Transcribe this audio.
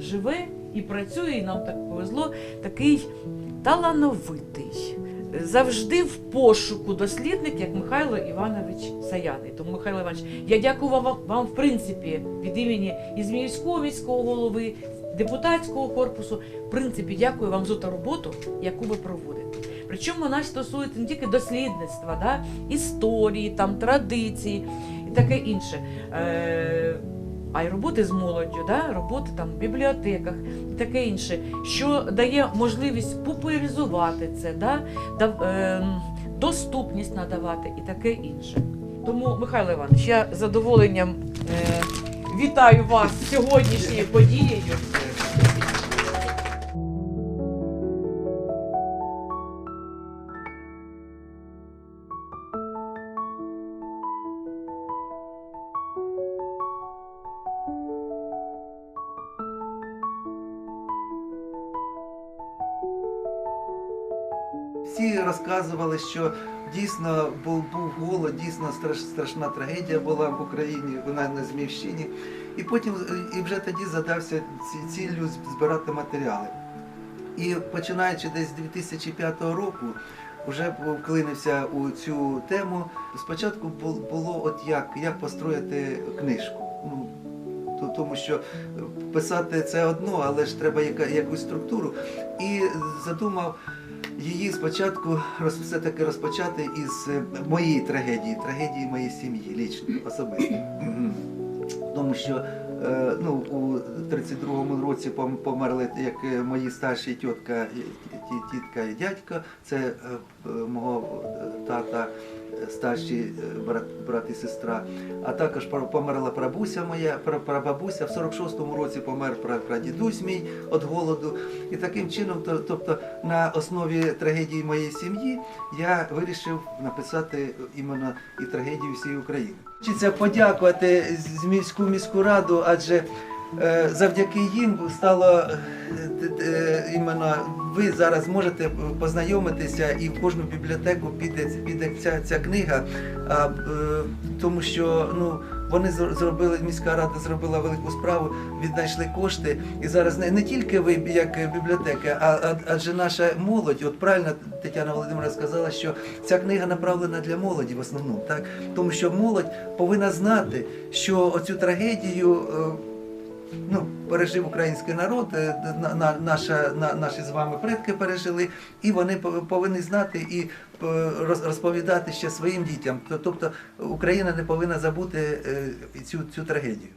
живе і працює, і нам так повезло, такий талановитий. Завжди в пошуку дослідник, як Михайло Іванович Саяний. Тому, Михайло Іванович, я дякую вам, вам в принципі, від імені Ізміївського міського голови, депутатського корпусу. В принципі, дякую вам за ту роботу, яку ви проводите. Причому вона стосується не тільки дослідництва, да? історії, там, традицій і таке інше. Е, а й роботи з молоддю, да? роботи там в бібліотеках і таке інше, що дає можливість популяризувати це, да? дав- е, доступність надавати і таке інше. Тому, Михайло Іванович, я з задоволенням е, вітаю вас сьогоднішньою подією. Всі розказували, що дійсно був, був голод, дійсно страш, страшна трагедія була в Україні, вона на Зміївщині. І потім е, і вже тоді задався ціллю збирати матеріали. І починаючи десь з 2005 року, вже вклинився у цю тему. Спочатку було от як, як построїти книжку. Ну, тому що е, писати це одно, але ж треба яка, якусь структуру. І задумав її спочатку все-таки розпочати із е, моєї трагедії, трагедії моєї сім'ї, лічної, особистої. Тому що е, ну, у 32-му році пом- померли як е, мої старші тітка, ті- тітка і дядько, це мого тата, старші е, брат, брат і сестра. А також померла прабуся моя, пра- прабабуся. В 46-му році помер пра- прадідусь мій від голоду. І таким чином, то- тобто на основі трагедії моєї сім'ї, я вирішив написати іменно і трагедію всієї України. Хочеться подякувати Зміївську міську раду, адже завдяки їм стало е, е, іменно ви зараз можете познайомитися і в кожну бібліотеку піде, піде ця, ця книга, а, е, тому що ну. Вони зробили, міська рада зробила велику справу, віднайшли кошти. І зараз не, не тільки ви, як бібліотека, а, а адже наша молодь, от правильно Тетяна Володимирівна сказала, що ця книга направлена для молоді в основному, так? Тому що молодь повинна знати, що оцю трагедію. Ну, пережив український народ, е, на, на, наша, наші з вами предки пережили, і вони повинні знати і е, розповідати ще своїм дітям. Тобто Україна не повинна забути е, цю, цю трагедію.